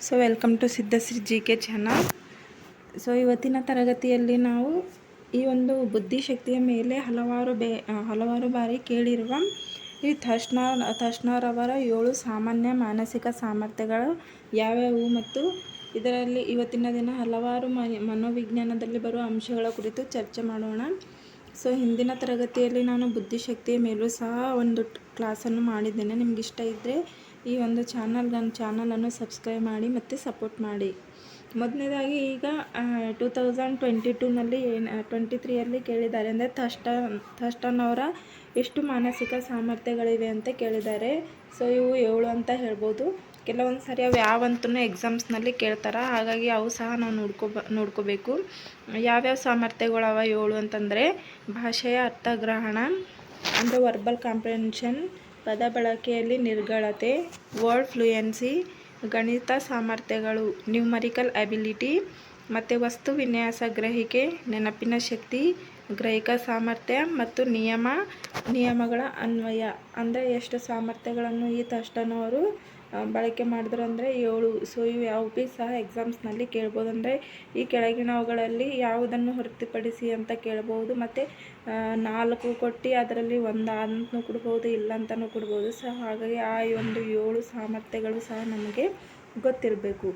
So welcome to Siddhashree G K channel so ಇವತ್ತಿನ ತರಗತಿಯಲ್ಲಿ ನಾವು ಈ ಒಂದು ಬುದ್ಧಿಶಕ್ತಿಯ ಮೇಲೆ ಹಲವಾರು ಬೇ ಹಲವಾರು ಬಾರಿ ಕೇಳಿರುವ ಈ ಥರ್ಷ್ಣ ಥರ್ಷ್ಣರವರ ಏಳು ಸಾಮಾನ್ಯ ಮಾನಸಿಕ ಸಾಮರ್ಥ್ಯಗಳು ಯಾವ್ಯಾವು ಮತ್ತು ಇದರಲ್ಲಿ ಇವತ್ತಿನ ದಿನ ಹಲವಾರು ಮನೋವಿಜ್ಞಾನದಲ್ಲಿ ಬರುವ ಅಂಶಗಳ ಕುರಿತು ಚರ್ಚೆ ಮಾಡೋಣ. ಸೊ ಹಿಂದಿನ ತರಗತಿಯಲ್ಲಿ ನಾನು ಬುದ್ಧಿಶಕ್ತಿಯ ಮೇಲೂ ಸಹ ಒಂದು ಕ್ಲಾಸನ್ನು ಮಾಡಿದ್ದೇನೆ. ನಿಮ್ಗೆ ಇಷ್ಟ ಇದ್ದರೆ ಈ ಒಂದು ಚಾನಲ್ ನನ್ನ ಚಾನಲನ್ನು ಸಬ್ಸ್ಕ್ರೈಬ್ ಮಾಡಿ ಮತ್ತು ಸಪೋರ್ಟ್ ಮಾಡಿ. ಮೊದಲನೇದಾಗಿ ಈಗ ಟೂ ತೌಸಂಡ್ ಟ್ವೆಂಟಿ ಟೂನಲ್ಲಿ ಏನು ಟ್ವೆಂಟಿ ತ್ರೀಯಲ್ಲಿ ಕೇಳಿದ್ದಾರೆ ಅಂದರೆ ಥಷ್ಟ ಥಷ್ಟನವರ ಅವರ ಎಷ್ಟು ಮಾನಸಿಕ ಸಾಮರ್ಥ್ಯಗಳಿವೆ ಅಂತ ಕೇಳಿದ್ದಾರೆ. ಸೊ ಇವು ಏಳು ಅಂತ ಹೇಳ್ಬೋದು. ಕೆಲವೊಂದು ಸರಿ ಅವು ಯಾವಂತೂ ಎಕ್ಸಾಮ್ಸ್ನಲ್ಲಿ ಕೇಳ್ತಾರೆ? ಹಾಗಾಗಿ ಅವು ಸಹ ನಾವು ನೋಡ್ಕೋಬ ನೋಡ್ಕೋಬೇಕು. ಯಾವ್ಯಾವ ಸಾಮರ್ಥ್ಯಗಳವ ಏಳು ಅಂತಂದರೆ ಭಾಷೆಯ ಅರ್ಥಗ್ರಹಣ, ಅಂದರೆ ವರ್ಬಲ್ ಕಾಂಪ್ರಿಹೆನ್ಷನ್ ಪದ ಬಳಕೆಯಲ್ಲಿ ನಿರ್ಗಳತೆ, ವರ್ಡ್ ಫ್ಲೂಯೆನ್ಸಿ, ಗಣಿತ ಸಾಮರ್ಥ್ಯಗಳು, ನ್ಯೂಮರಿಕಲ್ ಅಬಿಲಿಟಿ ಮತ್ತು ವಸ್ತು ವಿನ್ಯಾಸ ಗ್ರಹಿಕೆ, ನೆನಪಿನ ಶಕ್ತಿ, ಗ್ರಹಿಕ ಸಾಮರ್ಥ್ಯ ಮತ್ತು ನಿಯಮ, ನಿಯಮಗಳ ಅನ್ವಯ. ಅಂದರೆ ಎಷ್ಟು ಸಾಮರ್ಥ್ಯಗಳನ್ನು ಈ ತಷ್ಟನವರು ಬಳಕೆ ಮಾಡಿದ್ರು ಅಂದರೆ ಏಳು. ಸೊ ಇವು ಯಾವ ಬಿ ಸಹ ಎಕ್ಸಾಮ್ಸ್ನಲ್ಲಿ ಕೇಳ್ಬೋದು. ಅಂದರೆ ಈ ಕೆಳಗಿನವುಗಳಲ್ಲಿ ಯಾವುದನ್ನು ಹೊರತುಪಡಿಸಿ ಅಂತ ಕೇಳ್ಬೋದು. ಮತ್ತು ನಾಲ್ಕು ಕೊಟ್ಟು ಅದರಲ್ಲಿ ಒಂದು ಅಂತಲೂ ಕೊಡ್ಬೋದು ಇಲ್ಲ ಅಂತಲೂ ಕೊಡ್ಬೋದು. ಸೊ, ಹಾಗಾಗಿ ಆ ಒಂದು ಏಳು ಸಾಮರ್ಥ್ಯಗಳು ಸಹ ನಮಗೆ ಗೊತ್ತಿರಬೇಕು.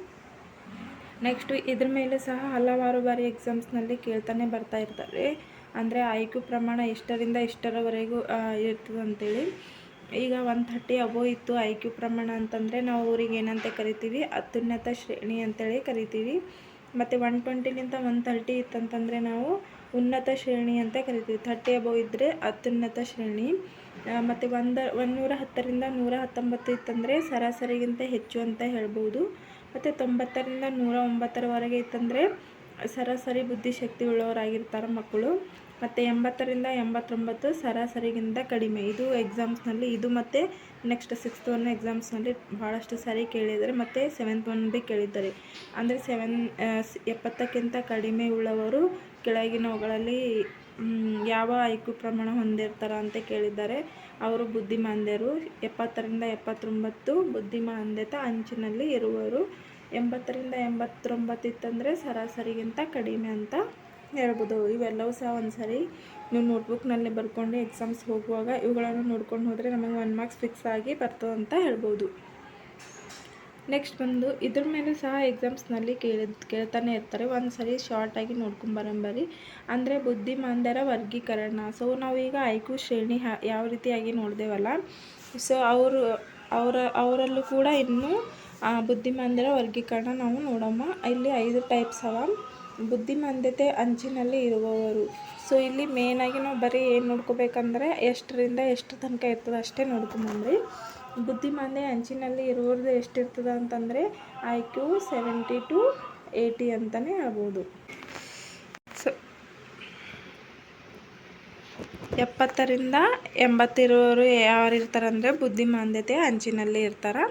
ನೆಕ್ಸ್ಟು ಇದ್ರ ಮೇಲೆ ಸಹ ಹಲವಾರು ಬಾರಿ ಎಕ್ಸಾಮ್ಸ್ನಲ್ಲಿ ಕೇಳ್ತಾನೆ ಬರ್ತಾ ಇರ್ತಾರೆ. ಅಂದರೆ ಆಯ್ಕೆ ಪ್ರಮಾಣ ಎಷ್ಟರಿಂದ ಎಷ್ಟರವರೆಗೂ ಇರ್ತದೆ ಅಂತೇಳಿ. ಈಗ ಒನ್ ಥರ್ಟಿ ಅಬೋ ಇತ್ತು ಐ ಕ್ಯೂ ಪ್ರಮಾಣ ಅಂತಂದರೆ ನಾವು ಅವ್ರಿಗೆ ಏನಂತ ಕರಿತೀವಿ? ಅತ್ಯುನ್ನತ ಶ್ರೇಣಿ ಅಂತೇಳಿ ಕರಿತೀವಿ. ಮತ್ತು ಒನ್ ಟ್ವೆಂಟಿಲಿಂದ ಒನ್ ಥರ್ಟಿ ಇತ್ತಂತಂದರೆ ನಾವು ಉನ್ನತ ಶ್ರೇಣಿ ಅಂತ ಕರಿತೀವಿ. ಥರ್ಟಿ ಅಬೋ ಇದ್ದರೆ ಅತ್ಯುನ್ನತ ಶ್ರೇಣಿ. ಮತ್ತು ಒಂದು ಒಂದೂರ ಹತ್ತರಿಂದ ನೂರ ಹತ್ತೊಂಬತ್ತು ಇತ್ತಂದರೆ ಸರಾಸರಿಗಿಂತ ಹೆಚ್ಚು ಅಂತ ಹೇಳ್ಬೋದು. ಮತ್ತು ತೊಂಬತ್ತರಿಂದ ನೂರ ಒಂಬತ್ತರವರೆಗೆ ಇತ್ತಂದರೆ ಸರಾಸರಿ ಬುದ್ಧಿಶಕ್ತಿ ಉಳ್ಳವರಾಗಿರ್ತಾರೆ ಮಕ್ಕಳು. ಮತ್ತು ಎಂಬತ್ತರಿಂದ ಎಂಬತ್ತೊಂಬತ್ತು ಸರಾಸರಿಗಿಂತ ಕಡಿಮೆ. ಇದು ಎಕ್ಸಾಮ್ಸ್ನಲ್ಲಿ ಇದು ಮತ್ತು ನೆಕ್ಸ್ಟ್ ಸಿಕ್ಸ್ತ್ ಒನ್ ಎಕ್ಸಾಮ್ಸ್ನಲ್ಲಿ ಭಾಳಷ್ಟು ಸಾರಿ ಕೇಳಿದ್ದಾರೆ ಮತ್ತು ಸೆವೆಂತ್ ಒನ್ ಬಿ ಕೇಳಿದ್ದಾರೆ. ಅಂದರೆ ಸೆವೆನ್ ಎಪ್ಪತ್ತಕ್ಕಿಂತ ಕಡಿಮೆ ಉಳ್ಳವರು ಕೆಳಗಿನವುಗಳಲ್ಲಿ ಯಾವ ಐಕ್ಯು ಪ್ರಮಾಣ ಹೊಂದಿರ್ತಾರೆ ಅಂತ ಕೇಳಿದ್ದಾರೆ. ಅವರು ಬುದ್ಧಿಮಾಂದ್ಯರು. ಎಪ್ಪತ್ತರಿಂದ ಎಪ್ಪತ್ತೊಂಬತ್ತು ಬುದ್ಧಿಮಾಂದ್ಯತ ಅಂಚಿನಲ್ಲಿ ಇರುವರು. ಎಂಬತ್ತರಿಂದ ಎಂಬತ್ತೊಂಬತ್ತು ಇತ್ತಂದರೆ ಸರಾಸರಿಗಿಂತ ಕಡಿಮೆ ಅಂತ ಹೇಳ್ಬೋದು. ಇವೆಲ್ಲವೂ ಸಹ ಒಂದು ಸರಿ ನೀವು ನೋಟ್ಬುಕ್ನಲ್ಲಿ ಬರ್ಕೊಂಡು ಎಕ್ಸಾಮ್ಸ್ ಹೋಗುವಾಗ ಇವುಗಳನ್ನು ನೋಡ್ಕೊಂಡು ಹೋದರೆ ನಮಗೆ ಒನ್ ಮಾರ್ಕ್ಸ್ ಫಿಕ್ಸ್ ಆಗಿ ಬರ್ತದೆ ಅಂತ ಹೇಳ್ಬೋದು. ನೆಕ್ಸ್ಟ್ ಬಂದು ಇದ್ರ ಮೇಲೆ ಸಹ ಎಕ್ಸಾಮ್ಸ್ನಲ್ಲಿ ಕೇಳಿ, ಕೇಳ್ತಾನೆ ಇರ್ತಾರೆ. ಒಂದು ಸರಿ ಶಾರ್ಟಾಗಿ ನೋಡ್ಕೊಂಬರಂಬರಿ ಅಂದರೆ ಬುದ್ಧಿಮಾಂದರ ವರ್ಗೀಕರಣ. ಸೊ ನಾವೀಗ ಐಕ್ಯೂ ಶ್ರೇಣಿ ಹಾ- ಯಾವ ರೀತಿಯಾಗಿ ನೋಡಿದೆವಲ್ಲ ಸೊ ಅವರು, ಅವರ, ಅವರಲ್ಲೂ ಕೂಡ ಇನ್ನೂ ಬುದ್ಧಿಮಾಂದರ ವರ್ಗೀಕರಣ ನಾವು ನೋಡೋಣ ಇಲ್ಲಿ ಐದು ಟೈಪ್ಸ್ ಅವ. ಬುದ್ಧಿಮಾಂದ್ಯತೆ ಅಂಚಿನಲ್ಲಿ ಇರುವವರು. ಸೊ ಇಲ್ಲಿ ಮೇನಾಗಿ ನಾವು ಬರೀ ಏನು ನೋಡ್ಕೋಬೇಕಂದ್ರೆ ಎಷ್ಟರಿಂದ ಎಷ್ಟು ತನಕ ಇರ್ತದೆ ಅಷ್ಟೇ ನೋಡ್ಕೊಂಬಂದ್ರಿ ಬುದ್ಧಿಮಾಂದ್ಯ ಅಂಚಿನಲ್ಲಿ ಇರುವವ್ರದ್ದು ಎಷ್ಟಿರ್ತದೆ ಅಂತಂದರೆ I Q seventy to eighty ಅಂತಲೇ ಹೇಳ್ಬೋದು. ಸೊ ಎಪ್ಪತ್ತರಿಂದ ಎಂಬತ್ತಿರುವವರು ಯಾರು ಇರ್ತಾರೆ ಅಂದರೆ ಬುದ್ಧಿಮಾಂದ್ಯತೆ ಅಂಚಿನಲ್ಲಿ ಇರ್ತಾರೆ.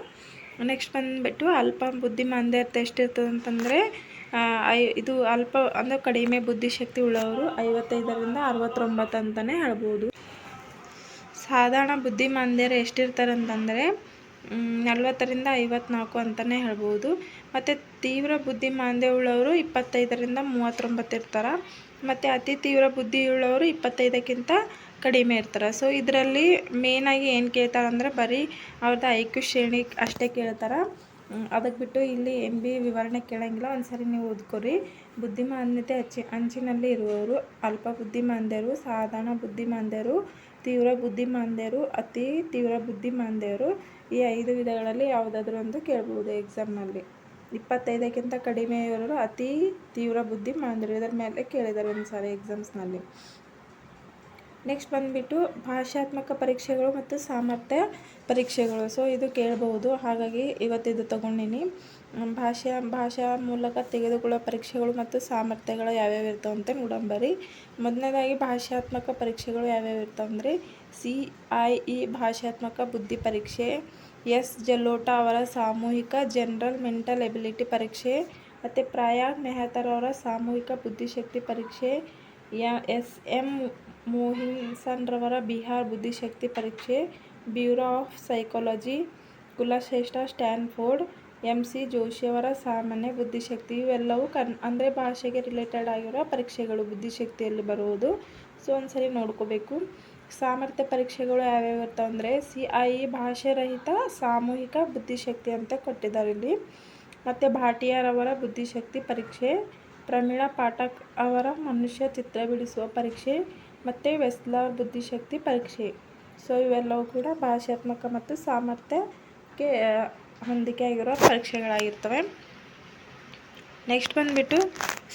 ನೆಕ್ಸ್ಟ್ ಬಂದುಬಿಟ್ಟು ಅಲ್ಪ ಬುದ್ಧಿಮಾಂದ್ಯತೆ ಎಷ್ಟಿರ್ತದೆ ಅಂತಂದರೆ ಐ, ಇದು ಅಲ್ಪ, ಅಂದರೆ ಕಡಿಮೆ ಬುದ್ಧಿಶಕ್ತಿ ಉಳ್ಳವರು ಐವತ್ತೈದರಿಂದ ಅರವತ್ತೊಂಬತ್ತು ಅಂತಲೇ ಹೇಳ್ಬೋದು. ಸಾಧಾರಣ ಬುದ್ಧಿಮಾಂದ್ಯರು ಎಷ್ಟಿರ್ತಾರೆ ಅಂತಂದರೆ ನಲ್ವತ್ತರಿಂದ ಐವತ್ನಾಲ್ಕು ಅಂತಲೇ ಹೇಳ್ಬೋದು. ಮತ್ತು ತೀವ್ರ ಬುದ್ಧಿಮಾಂದ್ಯ ಉಳ್ಳವರು ಇಪ್ಪತ್ತೈದರಿಂದ ಮೂವತ್ತೊಂಬತ್ತು ಇರ್ತಾರೆ. ಮತ್ತು ಅತಿ ತೀವ್ರ ಬುದ್ಧಿ ಉಳ್ಳವರು ಇಪ್ಪತ್ತೈದಕ್ಕಿಂತ ಕಡಿಮೆ ಇರ್ತಾರೆ. ಸೊ ಇದರಲ್ಲಿ ಮೇನಾಗಿ ಏನು ಕೇಳ್ತಾರೆ ಅಂದರೆ ಬರೀ ಅವ್ರದ್ದು ಐ ಕ್ಯೂ ಶ್ರೇಣಿ ಅಷ್ಟೇ ಕೇಳ್ತಾರೆ. ಅದಕ್ಕೆ ಬಿಟ್ಟು ಇಲ್ಲಿ ಏನು ಬಿ ವಿವರಣೆ ಕೇಳಂಗಿಲ್ಲ. ಒಂದ್ಸರಿ ನೀವು ಓದ್ಕೊರಿ. ಬುದ್ಧಿಮಾಂದ್ಯತೆ ಅಚ್ಚಿ ಅಂಚಿನಲ್ಲಿ ಇರುವವರು, ಅಲ್ಪ ಬುದ್ಧಿಮಾಂದ್ಯರು, ಸಾಧಾರಣ ಬುದ್ಧಿಮಾಂದ್ಯರು, ತೀವ್ರ ಬುದ್ಧಿಮಾಂದ್ಯರು, ಅತಿ ತೀವ್ರ ಬುದ್ಧಿಮಾಂದ್ಯರು, ಈ ಐದು ವಿಧಗಳಲ್ಲಿ ಯಾವುದಾದ್ರೂ ಒಂದು ಕೇಳ್ಬೋದು ಎಕ್ಸಾಮ್ನಲ್ಲಿ ಇಪ್ಪತ್ತೈದಕ್ಕಿಂತ ಕಡಿಮೆ ಇರೋರು ಅತಿ ತೀವ್ರ ಬುದ್ಧಿಮಾಂದ್ಯರು. ಇದರ ಮೇಲೆ ಕೇಳಿದ್ದಾರೆ ಒಂದು ಸಾರಿ ಎಕ್ಸಾಮ್ಸ್ನಲ್ಲಿ ನೆಕ್ಸ್ಟ್ ಬಂದುಬಿಟ್ಟು ಭಾಷಾತ್ಮಕ ಪರೀಕ್ಷೆಗಳು ಮತ್ತು ಸಾಮರ್ಥ್ಯ ಪರೀಕ್ಷೆಗಳು. ಸೊ ಇದು ಕೇಳಬಹುದು. ಹಾಗಾಗಿ ಇವತ್ತಿದು ತಗೊಂಡಿನಿ. ಭಾಷೆ ಭಾಷಾ ಮೂಲಕ ತೆಗೆದುಕೊಳ್ಳೋ ಪರೀಕ್ಷೆಗಳು ಮತ್ತು ಸಾಮರ್ಥ್ಯಗಳು ಯಾವ್ಯಾವ ಇರ್ತಾವೆ ಅಂತ ನೋಡಂಬರಿ ಮೊದಲನೇದಾಗಿ ಭಾಷಾತ್ಮಕ ಪರೀಕ್ಷೆಗಳು ಯಾವ್ಯಾವ ಇರ್ತಾವೆ ಅಂದರೆ ಸಿ ಐ ಇ ಭಾಷಾತ್ಮಕ ಬುದ್ಧಿ ಪರೀಕ್ಷೆ, ಎಸ್ ಜಲ್ಲೋಟ ಅವರ ಸಾಮೂಹಿಕ ಜನರಲ್ ಮೆಂಟಲ್ ಎಬಿಲಿಟಿ ಪರೀಕ್ಷೆ, ಮತ್ತು ಪ್ರಯಾಗ್ ಅವರ ಸಾಮೂಹಿಕ ಬುದ್ಧಿಶಕ್ತಿ ಪರೀಕ್ಷೆ ಎಸ್ ಎಂ ಮೋಹಿನ್ಸನ್ರವರ ಬಿಹಾರ್ ಬುದ್ಧಿಶಕ್ತಿ ಪರೀಕ್ಷೆ, bureau of psychology, Kulshreshtha, Stanford M C ಜೋಶಿಯವರ ಸಾಮಾನ್ಯ ಬುದ್ಧಿಶಕ್ತಿ. ಇವೆಲ್ಲವೂ ಕನ್ ಅಂದರೆ ಭಾಷೆಗೆ ರಿಲೇಟೆಡ್ ಆಗಿರೋ ಪರೀಕ್ಷೆಗಳು ಬುದ್ಧಿಶಕ್ತಿಯಲ್ಲಿ ಬರುವುದು. ಸೊ, ಒಂದ್ಸರಿ ನೋಡ್ಕೋಬೇಕು. ಸಾಮರ್ಥ್ಯ ಪರೀಕ್ಷೆಗಳು ಯಾವ್ಯಾವ ಇರ್ತಾವೆ ಅಂದರೆ, ಸಿ ಐ ಭಾಷೆ ರಹಿತ ಸಾಮೂಹಿಕ ಬುದ್ಧಿಶಕ್ತಿ ಅಂತ ಕೊಟ್ಟಿದ್ದಾರೆ ಇಲ್ಲಿ. ಮತ್ತು ಭಾಟಿಯಾರವರ ಬುದ್ಧಿಶಕ್ತಿ ಪರೀಕ್ಷೆ ಪ್ರಮೀಳಾ ಪಾಠಕ್ ಅವರ ಮನುಷ್ಯ ಚಿತ್ರ ಬಿಡಿಸುವ ಪರೀಕ್ಷೆ, ಮತ್ತು ವೆಸ್ಲರ್ ಬುದ್ಧಿಶಕ್ತಿ ಪರೀಕ್ಷೆ. ಸೊ, ಇವೆಲ್ಲವೂ ಕೂಡ ಭಾಷಾತ್ಮಕ ಮತ್ತು ಸಾಮರ್ಥ್ಯಕ್ಕೆ ಹೊಂದಿಕೆ ಆಗಿರೋ ಪರೀಕ್ಷೆಗಳಾಗಿರ್ತವೆ. ನೆಕ್ಸ್ಟ್ ಬಂದುಬಿಟ್ಟು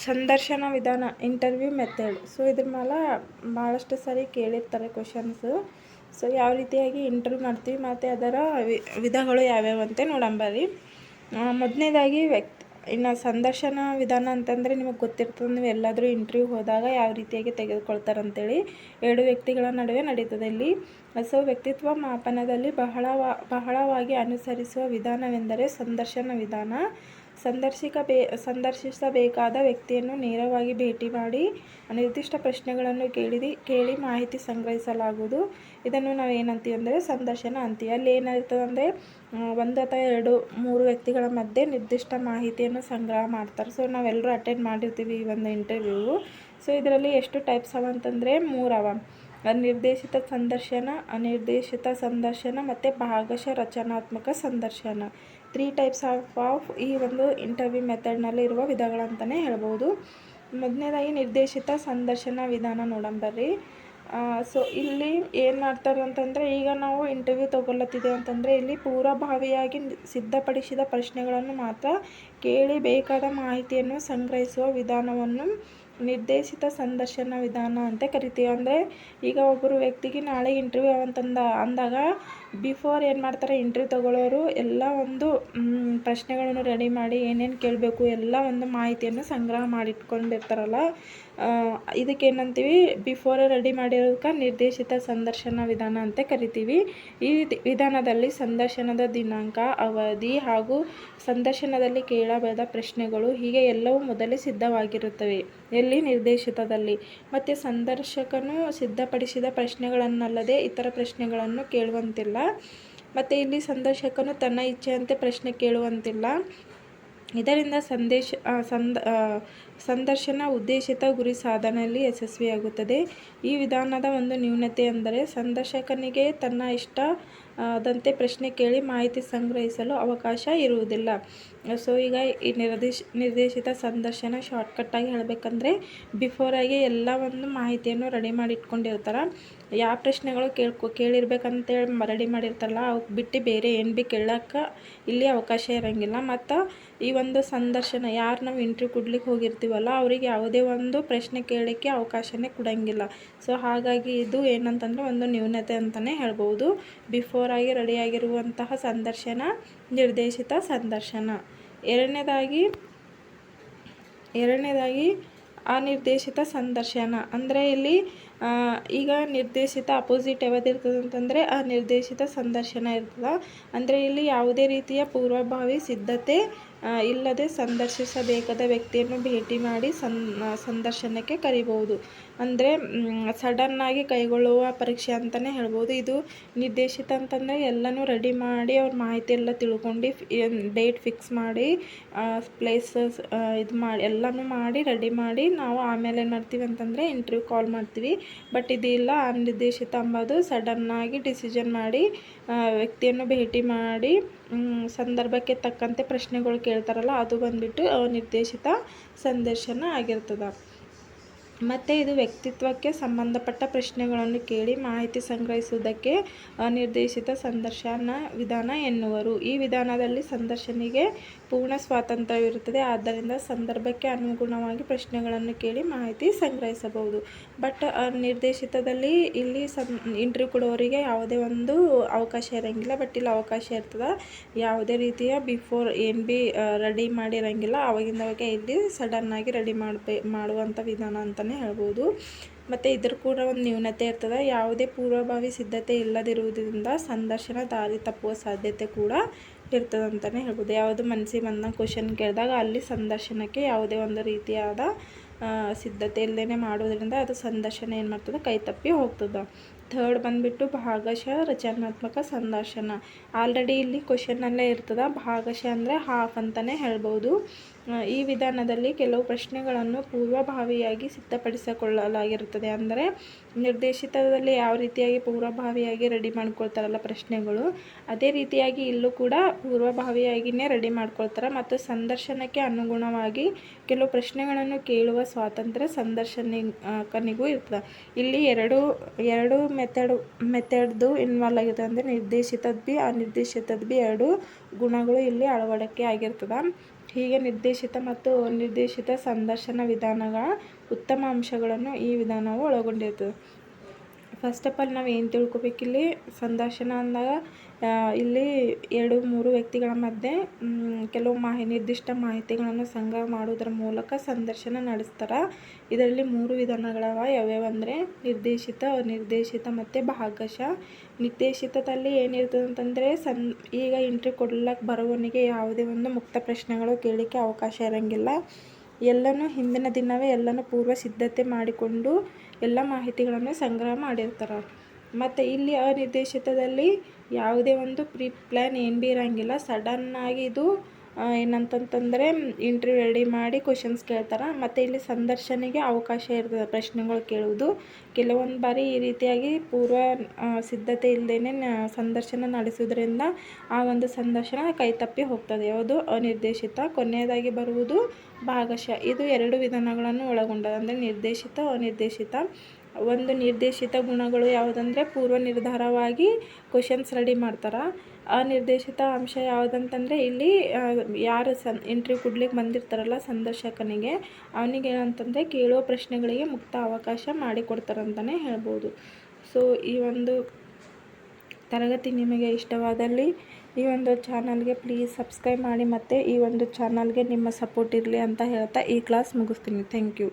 ಸಂದರ್ಶನ ವಿಧಾನ, ಇಂಟರ್ವ್ಯೂ ಮೆಥಡ್. ಸೊ, ಇದ್ರ ಮೇಲೆ ಭಾಳಷ್ಟು ಸಾರಿ ಕೇಳಿರ್ತಾರೆ ಕ್ವಶನ್ಸು ಸೊ, ಯಾವ ರೀತಿಯಾಗಿ ಇಂಟರ್ವ್ಯೂ ಮಾಡ್ತೀವಿ, ಮತ್ತು ಅದರ ವಿಧಗಳು ಯಾವ್ಯಾವು ಅಂತ ನೋಡಂಬರಿ ಮೊದಲನೇದಾಗಿ ವ್ಯಕ್ತಿ ಇನ್ನು ಸಂದರ್ಶನ ವಿಧಾನ ಅಂತಂದರೆ ನಿಮಗೆ ಗೊತ್ತಿರ್ತದೆ, ನೀವು ಎಲ್ಲಾದರೂ ಇಂಟರ್ವ್ಯೂ ಹೋದಾಗ ಯಾವ ರೀತಿಯಾಗಿ ತೆಗೆದುಕೊಳ್ತಾರೆ ಅಂತೇಳಿ ಎರಡು ವ್ಯಕ್ತಿಗಳ ನಡುವೆ ನಡೀತದೆ ಇಲ್ಲಿ. ಸೊ ವ್ಯಕ್ತಿತ್ವ ಮಾಪನದಲ್ಲಿ ಬಹಳ ಬಹಳವಾಗಿ ಅನುಸರಿಸುವ ವಿಧಾನವೆಂದರೆ ಸಂದರ್ಶನ ವಿಧಾನ. ಸಂದರ್ಶಿಕ ಬೇ, ಸಂದರ್ಶಿಸಬೇಕಾದ ವ್ಯಕ್ತಿಯನ್ನು ನೇರವಾಗಿ ಭೇಟಿ ಮಾಡಿ ನಿರ್ದಿಷ್ಟ ಪ್ರಶ್ನೆಗಳನ್ನು ಕೇಳಿದಿ, ಕೇಳಿ ಮಾಹಿತಿ ಸಂಗ್ರಹಿಸಲಾಗುವುದು. ಇದನ್ನು ನಾವು ಏನಂತೀವಿ ಅಂದರೆ ಸಂದರ್ಶನ ಅಂತೀವಿ. ಅಲ್ಲಿ ಏನಾಗ್ತದೆ ಅಂದರೆ ಒಂದು ಅಥವಾ ಎರಡು, ಮೂರು ವ್ಯಕ್ತಿಗಳ ಮಧ್ಯೆ ನಿರ್ದಿಷ್ಟ ಮಾಹಿತಿಯನ್ನು ಸಂಗ್ರಹ ಮಾಡ್ತಾರೆ. ಸೊ ನಾವೆಲ್ಲರೂ ಅಟೆಂಡ್ ಮಾಡಿರ್ತೀವಿ ಈ ಒಂದು ಇಂಟರ್ವ್ಯೂ ಸೊ ಇದರಲ್ಲಿ ಎಷ್ಟು ಟೈಪ್ಸ್ ಅವ ಅಂತಂದರೆ ಮೂರು ಅವ. ನಿರ್ದೇಶಿತ ಸಂದರ್ಶನ, ಅನಿರ್ದೇಶಿತ ಸಂದರ್ಶನ ಮತ್ತು ಭಾಗಶಃ ರಚನಾತ್ಮಕ ಸಂದರ್ಶನ. ತ್ರೀ ಟೈಪ್ಸ್ ಆಫ್ ಆಫ್ ಈ ಒಂದು ಇಂಟರ್ವ್ಯೂ ಮೆಥಡ್ನಲ್ಲಿ ಇರುವ ವಿಧಗಳಂತಲೇ ಹೇಳ್ಬೋದು. ಮೊದಲನೇದಾಗಿ ನಿರ್ದೇಶಿತ ಸಂದರ್ಶನ ವಿಧಾನ ನೋಡಂಬರ್ರಿ ಸೊ ಇಲ್ಲಿ ಏನು ಮಾಡ್ತಾರೆ ಅಂತಂದರೆ ಈಗ ನಾವು ಇಂಟರ್ವ್ಯೂ ತೊಗೊಳತ್ತಿದ್ದೇವೆ ಅಂತಂದರೆ ಇಲ್ಲಿ ಪೂರ್ವಭಾವಿಯಾಗಿ ಸಿದ್ಧಪಡಿಸಿದ ಪ್ರಶ್ನೆಗಳನ್ನು ಮಾತ್ರ ಕೇಳಿ ಬೇಕಾದ ಮಾಹಿತಿಯನ್ನು ಸಂಗ್ರಹಿಸುವ ವಿಧಾನವನ್ನು ನಿರ್ದೇಶಿತ ಸಂದರ್ಶನ ವಿಧಾನ ಅಂತ ಕರಿತೀವಿ. ಅಂದರೆ ಈಗ ಒಬ್ಬರು ವ್ಯಕ್ತಿಗೆ ನಾಳೆ ಇಂಟರ್ವ್ಯೂ ಅಂತಂದ ಅಂದಾಗ ಬಿಫೋರ್ ಏನು ಮಾಡ್ತಾರೆ ಇಂಟರ್ವ್ಯೂ ತಗೊಳ್ಳೋರು ಎಲ್ಲ ಒಂದು ಪ್ರಶ್ನೆಗಳನ್ನು ರೆಡಿ ಮಾಡಿ ಏನೇನು ಕೇಳಬೇಕು ಎಲ್ಲ ಒಂದು ಮಾಹಿತಿಯನ್ನು ಸಂಗ್ರಹ ಮಾಡಿಟ್ಕೊಂಡಿರ್ತಾರಲ್ಲ ಇದಕ್ಕೆ ಏನಂತೀವಿ ಬಿಫೋರ್ ರೆಡಿ ಮಾಡಿರೋದಕ್ಕೆ ನಿರ್ದೇಶಿತ ಸಂದರ್ಶನ ವಿಧಾನ ಅಂತ ಕರಿತೀವಿ. ಈ ವಿಧಾನದಲ್ಲಿ ಸಂದರ್ಶನದ ದಿನಾಂಕ, ಅವಧಿ ಹಾಗೂ ಸಂದರ್ಶನದಲ್ಲಿ ಕೇಳಬೇಕಾದ ಪ್ರಶ್ನೆಗಳು ಹೀಗೆ ಎಲ್ಲವೂ ಮೊದಲೇ ಸಿದ್ಧವಾಗಿರುತ್ತವೆ. ಎಲ್ಲಿ? ನಿರ್ದೇಶಿತದಲ್ಲಿ. ಮತ್ತು ಸಂದರ್ಶಕನು ಸಿದ್ಧಪಡಿಸಿದ ಪ್ರಶ್ನೆಗಳನ್ನಲ್ಲದೆ ಇತರ ಪ್ರಶ್ನೆಗಳನ್ನು ಕೇಳುವಂತಿಲ್ಲ. ಮತ್ತು ಇಲ್ಲಿ ಸಂದರ್ಶಕನು ತನ್ನ ಇಚ್ಛೆಯಂತೆ ಪ್ರಶ್ನೆ ಕೇಳುವಂತಿಲ್ಲ. ಇದರಿಂದ ಸಂದೇಶ ಸಂದ ಸಂದರ್ಶನ ಉದ್ದೇಶಿತ ಗುರಿ ಸಾಧನೆಯಲ್ಲಿ ಯಶಸ್ವಿಯಾಗುತ್ತದೆ. ಈ ವಿಧಾನದ ಒಂದು ನ್ಯೂನತೆ ಅಂದರೆ ಸಂದರ್ಶಕನಿಗೆ ತನ್ನ ಇಷ್ಟ ಆದಂತೆ ಪ್ರಶ್ನೆ ಕೇಳಿ ಮಾಹಿತಿ ಸಂಗ್ರಹಿಸಲು ಅವಕಾಶ ಇರುವುದಿಲ್ಲ. ಸೊ, ಈಗ ಈ ನಿರ್ದೇಶ, ನಿರ್ದೇಶಿತ ಸಂದರ್ಶನ ಶಾರ್ಟ್ಕಟ್ಟಾಗಿ ಹೇಳಬೇಕಂದ್ರೆ ಬಿಫೋರಾಗಿ ಎಲ್ಲ ಒಂದು ಮಾಹಿತಿಯನ್ನು ರೆಡಿ ಮಾಡಿ ಇಟ್ಕೊಂಡಿರ್ತಾರೆ ಯಾವ ಪ್ರಶ್ನೆಗಳು ಕೇಳ್ಕೊ ಕೇಳಿರ್ಬೇಕಂತೇಳಿ ರೆಡಿ ಮಾಡಿರ್ತಾರಲ್ಲ ಅವಕ್ಕೆ ಬಿಟ್ಟು ಬೇರೆ ಏನು ಭೀ ಕೇಳೋಕ್ಕೆ ಇಲ್ಲಿ ಅವಕಾಶ ಇರೋಂಗಿಲ್ಲ. ಮತ್ತು ಈ ಒಂದು ಸಂದರ್ಶನ ಯಾರು ನಾವು ಇಂಟ್ರ್ಯೂ ಕೊಡ್ಲಿಕ್ಕೆ ಹೋಗಿರ್ತೀವಲ್ಲ, ಅವ್ರಿಗೆ ಯಾವುದೇ ಒಂದು ಪ್ರಶ್ನೆ ಕೇಳಲಿಕ್ಕೆ ಅವಕಾಶನೇ ಕೊಡೋಂಗಿಲ್ಲ. ಸೊ ಹಾಗಾಗಿ ಇದು ಏನಂತಂದರೆ ಒಂದು ನ್ಯೂನತೆ ಅಂತಲೇ ಹೇಳ್ಬೋದು. ಬಿಫೋರಾಗಿ ರೆಡಿಯಾಗಿರುವಂತಹ ಸಂದರ್ಶನ, ನಿರ್ದೇಶಿತ ಸಂದರ್ಶನ. ಎರಡನೇದಾಗಿ ಎರಡನೇದಾಗಿ ಅನಿರ್ದೇಶಿತ ಸಂದರ್ಶನ. ಅಂದರೆ ಇಲ್ಲಿ ಈಗ ನಿರ್ದೇಶಿತ ಅಪೋಸಿಟ್ ಯಾವುದಿರ್ತದೆ ಅಂತಂದರೆ ಅನಿರ್ದೇಶಿತ ಸಂದರ್ಶನ ಇರ್ತದೆ. ಅಂದರೆ ಇಲ್ಲಿ ಯಾವುದೇ ರೀತಿಯ ಪೂರ್ವಭಾವಿ ಸಿದ್ಧತೆ ಇಲ್ಲದೆ ಸಂದರ್ಶಿಸಬೇಕಾದ ವ್ಯಕ್ತಿಯನ್ನು ಭೇಟಿ ಮಾಡಿ ಸಂದರ್ಶನಕ್ಕೆ ಕರಿಬೋದು ಅಂದರೆ ಸಡನ್ನಾಗಿ ಕೈಗೊಳ್ಳುವ ಪರೀಕ್ಷೆ ಅಂತಲೇ ಹೇಳ್ಬೋದು. ಇದು ನಿರ್ದೇಶಿತ ಅಂತಂದರೆ ಎಲ್ಲನೂ ರೆಡಿ ಮಾಡಿ ಅವ್ರ ಮಾಹಿತಿ ಎಲ್ಲ ತಿಳ್ಕೊಂಡು ಡೇಟ್ ಫಿಕ್ಸ್ ಮಾಡಿ ಪ್ಲೇಸಸ್ ಇದು ಮಾಡಿ, ಎಲ್ಲನೂ ಮಾಡಿ ರೆಡಿ ಮಾಡಿ ನಾವು ಆಮೇಲೆ ಏನು ಮಾಡ್ತೀವಿ ಅಂತಂದರೆ ಇಂಟ್ರ್ವ್ಯೂ ಕಾಲ್ ಮಾಡ್ತೀವಿ. ಬಟ್ ಇದಿಲ್ಲ ನಿರ್ದೇಶಿತ ಅಂಬೋದು ಸಡನ್ನಾಗಿ ಡಿಸಿಷನ್ ಮಾಡಿ ವ್ಯಕ್ತಿಯನ್ನು ಭೇಟಿ ಮಾಡಿ ಸಂದರ್ಭಕ್ಕೆ ತಕ್ಕಂತೆ ಪ್ರಶ್ನೆಗಳು ಕೇಳ್ತಾರಲ್ಲ, ಅದು ಬಂದುಬಿಟ್ಟು ನಿರ್ದೇಶಿತ ಸಂದರ್ಶನ ಆಗಿರ್ತದೆ. ಮತ್ತು ಇದು ವ್ಯಕ್ತಿತ್ವಕ್ಕೆ ಸಂಬಂಧಪಟ್ಟ ಪ್ರಶ್ನೆಗಳನ್ನು ಕೇಳಿ ಮಾಹಿತಿ ಸಂಗ್ರಹಿಸುವುದಕ್ಕೆ ಅನಿರ್ದೇಶಿತ ಸಂದರ್ಶನ ವಿಧಾನ ಎನ್ನುವರು. ಈ ವಿಧಾನದಲ್ಲಿ ಸಂದರ್ಶನಿಗೆ ಪೂರ್ಣ ಸ್ವಾತಂತ್ರ್ಯವಿರುತ್ತದೆ. ಆದ್ದರಿಂದ ಸಂದರ್ಭಕ್ಕೆ ಅನುಗುಣವಾಗಿ ಪ್ರಶ್ನೆಗಳನ್ನು ಕೇಳಿ ಮಾಹಿತಿ ಸಂಗ್ರಹಿಸಬಹುದು. ಬಟ್ ನಿರ್ದೇಶಿತದಲ್ಲಿ ಇಲ್ಲಿ ಸಂ ಇಂಟರ್ವ್ಯೂ ಕೊಡೋರಿಗೆ ಯಾವುದೇ ಒಂದು ಅವಕಾಶ ಇರೋಂಗಿಲ್ಲ. ಬಟ್ ಇಲ್ಲಿ ಅವಕಾಶ ಇರ್ತದೆ. ಯಾವುದೇ ರೀತಿಯ ಬಿಫೋರ್ ಏನು ಬಿ ರೆಡಿ ಮಾಡಿರೋಂಗಿಲ್ಲ. ಅವಾಗಿಂದವಾಗ ಇಲ್ಲಿ ಸಡನ್ನಾಗಿ ರೆಡಿ ಮಾಡಬೇ ಮಾಡುವಂಥ ವಿಧಾನ ಅಂತಲೇ ಹೇಳ್ಬೋದು. ಮತ್ತು ಇದ್ರ ಕೂಡ ಒಂದು ನ್ಯೂನತೆ ಇರ್ತದೆ. ಯಾವುದೇ ಪೂರ್ವಭಾವಿ ಸಿದ್ಧತೆ ಇಲ್ಲದಿರುವುದರಿಂದ ಸಂದರ್ಶನ ದಾರಿ ತಪ್ಪುವ ಸಾಧ್ಯತೆ ಕೂಡ ಇರ್ತದೆ ಅಂತಲೇ ಹೇಳ್ಬೋದು. ಯಾವುದು ಮನಸ್ಸಿಗೆ ಬಂದಂಗೆ ಕ್ವಶನ್ ಕೇಳಿದಾಗ ಅಲ್ಲಿ ಸಂದರ್ಶನಕ್ಕೆ ಯಾವುದೇ ಒಂದು ರೀತಿಯಾದ ಸಿದ್ಧತೆ ಇಲ್ಲದೇ ಮಾಡೋದ್ರಿಂದ ಅದು ಸಂದರ್ಶನ ಏನು ಮಾಡ್ತದೆ? ಕೈ ತಪ್ಪಿ ಹೋಗ್ತದೆ. ಥರ್ಡ್ ಬಂದುಬಿಟ್ಟು ಭಾಗಶಃ ರಚನಾತ್ಮಕ ಸಂದರ್ಶನ. ಆಲ್ರೆಡಿ ಇಲ್ಲಿ ಕ್ವಶನ್ನಲ್ಲೇ ಇರ್ತದೆ. ಭಾಗಶಃ ಅಂದರೆ ಹಾಫ್ ಅಂತಲೇ ಹೇಳ್ಬೋದು. ಈ ವಿಧಾನದಲ್ಲಿ ಕೆಲವು ಪ್ರಶ್ನೆಗಳನ್ನು ಪೂರ್ವಭಾವಿಯಾಗಿ ಸಿದ್ಧಪಡಿಸಿಕೊಳ್ಳಲಾಗಿರುತ್ತದೆ. ಅಂದರೆ, ನಿರ್ದೇಶಿತದಲ್ಲಿ ಯಾವ ರೀತಿಯಾಗಿ ಪೂರ್ವಭಾವಿಯಾಗಿ ರೆಡಿ ಮಾಡ್ಕೊಳ್ತಾರಲ್ಲ ಪ್ರಶ್ನೆಗಳು, ಅದೇ ರೀತಿಯಾಗಿ ಇಲ್ಲೂ ಕೂಡ ಪೂರ್ವಭಾವಿಯಾಗಿಯೇ ರೆಡಿ ಮಾಡ್ಕೊಳ್ತಾರೆ. ಮತ್ತು ಸಂದರ್ಶನಕ್ಕೆ ಅನುಗುಣವಾಗಿ ಕೆಲವು ಪ್ರಶ್ನೆಗಳನ್ನು ಕೇಳುವ ಸ್ವಾತಂತ್ರ್ಯ ಸಂದರ್ಶನಿಕನಿಗೂ ಇರ್ತದೆ. ಇಲ್ಲಿ ಎರಡು ಎರಡು ಮೆಥಡ್, ಮೆಥಡ್ದು ಇನ್ವಾಲ್ವ್ ಆಗಿದೆ ಅಂದರೆ ನಿರ್ದೇಶಿತದ್ದು ಭೀ ಅನಿರ್ದೇಶಿತದ್ದು ಬಿ ಎರಡು ಗುಣಗಳು ಇಲ್ಲಿ ಅಳವಡಿಕೆ ಆಗಿರ್ತದೆ. ಹೀಗೆ ನಿರ್ದೇಶಿತ ಮತ್ತು ನಿರ್ದೇಶಿತ ಸಂದರ್ಶನ ವಿಧಾನಗಳ ಉತ್ತಮ ಅಂಶಗಳನ್ನು ಈ ವಿಧಾನವು ಒಳಗೊಂಡಿರ್ತದೆ. ಫಸ್ಟ್ ಆಫ್ ಆಲ್ ನಾವು ಏನು ತಿಳ್ಕೊಬೇಕಿಲ್ಲಿ? ಸಂದರ್ಶನ ಅಂದಾಗ ಇಲ್ಲಿ ಎರಡು, ಮೂರು ವ್ಯಕ್ತಿಗಳ ಮಧ್ಯೆ ಕೆಲವು ಮಾಹಿ, ನಿರ್ದಿಷ್ಟ ಮಾಹಿತಿಗಳನ್ನು ಸಂಗ್ರಹ ಮಾಡೋದ್ರ ಮೂಲಕ ಸಂದರ್ಶನ ನಡೆಸ್ತಾರೆ. ಇದರಲ್ಲಿ ಮೂರು ವಿಧಾನಗಳವ ಯಾವ್ಯಾವ ಅಂದರೆ ನಿರ್ದೇಶಿತ ನಿರ್ದೇಶಿತ ಮತ್ತು ಭಾಗಶಃ. ನಿರ್ದೇಶಿತದಲ್ಲಿ ಏನಿರ್ತದೆ ಅಂತಂದರೆ ಸನ್, ಈಗ ಇಂಟ್ರಿ ಕೊಡ್ಲಕ್ಕೆ ಬರುವವನಿಗೆ ಯಾವುದೇ ಒಂದು ಮುಕ್ತ ಪ್ರಶ್ನೆಗಳು ಕೇಳಲಿಕ್ಕೆ ಅವಕಾಶ ಇರೋಂಗಿಲ್ಲ. ಎಲ್ಲನೂ ಹಿಂದಿನ ದಿನವೇ ಎಲ್ಲನೂ ಪೂರ್ವ ಸಿದ್ಧತೆ ಮಾಡಿಕೊಂಡು ಎಲ್ಲ ಮಾಹಿತಿಗಳನ್ನು ಸಂಗ್ರಹ ಮಾಡಿರ್ತಾರೆ. ಮತ್ತು ಇಲ್ಲಿ ಅನಿರ್ದೇಶಿತದಲ್ಲಿ ಯಾವುದೇ ಒಂದು ಪ್ರೀ ಪ್ಲ್ಯಾನ್ ಏನು ಭೀ ಇರೋಂಗಿಲ್ಲ. ಸಡನ್ನಾಗಿ ಇದು ಏನಂತಂತಂದರೆ ಇಂಟ್ರ್ಯೂ ರೆಡಿ ಮಾಡಿ ಕ್ವಶನ್ಸ್ ಕೇಳ್ತಾರೆ. ಮತ್ತು ಇಲ್ಲಿ ಸಂದರ್ಶನಿಗೆ ಅವಕಾಶ ಇರ್ತದೆ ಪ್ರಶ್ನೆಗಳು ಕೇಳುವುದು. ಕೆಲವೊಂದು ಬಾರಿ ಈ ರೀತಿಯಾಗಿ ಪೂರ್ವ ಸಿದ್ಧತೆ ಇಲ್ಲದೇ ಸಂದರ್ಶನ ನಡೆಸೋದ್ರಿಂದ ಆ ಒಂದು ಸಂದರ್ಶನ ಕೈತಪ್ಪಿ ಹೋಗ್ತದೆ. ಯಾವುದು? ಅನಿರ್ದೇಶಿತ. ಕೊನೆಯದಾಗಿ ಬರುವುದು ಭಾಗಶಃ. ಇದು ಎರಡು ವಿಧಾನಗಳನ್ನು ಒಳಗೊಂಡದ ಅಂದರೆ ನಿರ್ದೇಶಿತ, ಅನಿರ್ದೇಶಿತ. ಒಂದು ನಿರ್ದೇಶಿತ ಗುಣಗಳು ಯಾವುದಂದರೆ, ಪೂರ್ವ ನಿರ್ಧಾರವಾಗಿ ಕ್ವಶನ್ಸ್ ರೆಡಿ ಮಾಡ್ತಾರೆ. ಅನಿರ್ದೇಶಿತ ಅಂಶ ಯಾವುದಂತಂದರೆ ಇಲ್ಲಿ ಯಾರು ಸನ್ ಎಂಟ್ರಿ ಕೊಡ್ಲಿಕ್ಕೆ ಬಂದಿರ್ತಾರಲ್ಲ ಸಂದರ್ಶಕನಿಗೆ, ಅವನಿಗೆ ಏನಂತಂದರೆ ಕೇಳೋ ಪ್ರಶ್ನೆಗಳಿಗೆ ಮುಕ್ತ ಅವಕಾಶ ಮಾಡಿಕೊಡ್ತಾರಂತಲೇ ಹೇಳ್ಬೋದು. ಸೊ ಈ ಒಂದು ತರಗತಿ ನಿಮಗೆ ಇಷ್ಟವಾದಲ್ಲಿ ಈ ಒಂದು ಚಾನಲ್ಗೆ ಪ್ಲೀಸ್ ಸಬ್ಸ್ಕ್ರೈಬ್ ಮಾಡಿ ಮತ್ತು ಈ ಒಂದು ಚಾನಲ್ಗೆ ನಿಮ್ಮ ಸಪೋರ್ಟ್ ಇರಲಿ ಅಂತ ಹೇಳ್ತಾ ಈ ಕ್ಲಾಸ್ ಮುಗಿಸ್ತೀನಿ. Thank you